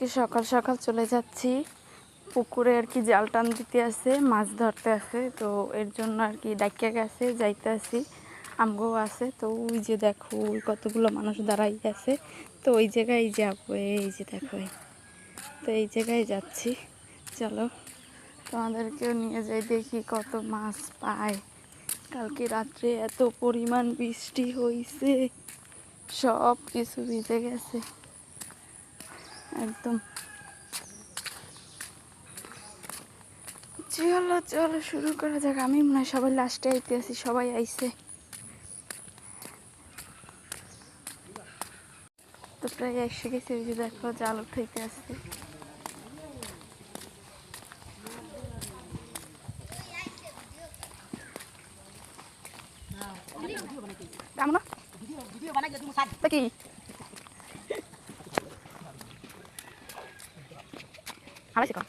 আজকে সকাল সকাল চলে যাচ্ছি। পুকুরে আর কি জাল টান দিতে আছে, মাছ ধরতে আছে, তো এর জন্য আর কি ডাকিয়া গেছে, যাইতে আসি আমগো আছে, তো ওই যে দেখো, ওই কতগুলো মানুষ দাঁড়াই আছে। তো ওই জায়গায় যাব, এই যে দেখো তো এই জায়গায় যাচ্ছি, চলো। তোমাদেরকেও নিয়ে যাই, দেখি কত মাছ পায়। কালকে রাত্রে এত পরিমাণ বৃষ্টি হয়েছে সব কিছু ভিজে গেছে। একদম। চলো চলো শুরু করা যাক। আমি মনে হয় সবাই লাস্টে আইতে আছি সবাই আইছে। তো প্রায় এসে গেছে ওই যে দেখো জাল উঠাইতে আসছে। কেমন তা কি? হারাইছে কম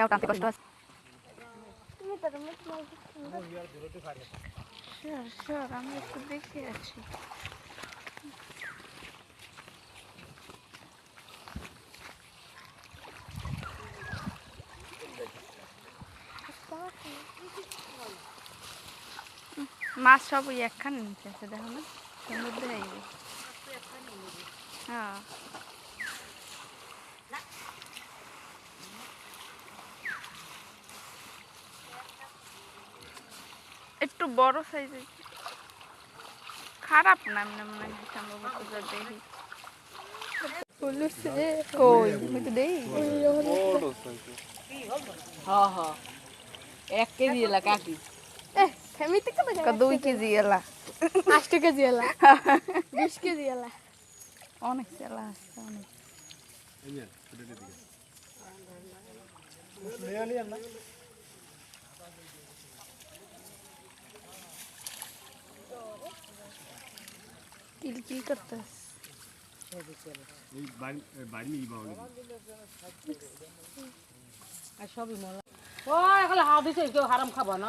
এও টানতে কষ্ট আছে। Sure, sure, আমি একটু দেখে আছি মাছ সব ওই একখানে নিচে আছে দেখো না? দেখাই হ্যাঁ একটু বড় সাইজের খারাপ না এমনি মনে হয় সম্ভবত যা দেখি। তো দেই। হ্যাঁ হ্যাঁ। এক কেজি এলা কাকি ক দুই কেজি এলা আষ্ট কেজি এলা বিশ কেজি এলা অনেক চেলা আছে অনেক কিলকিল করতেছ আর সবই মলা ও এখন হাত দিছে কেউ হারাম খাবা না।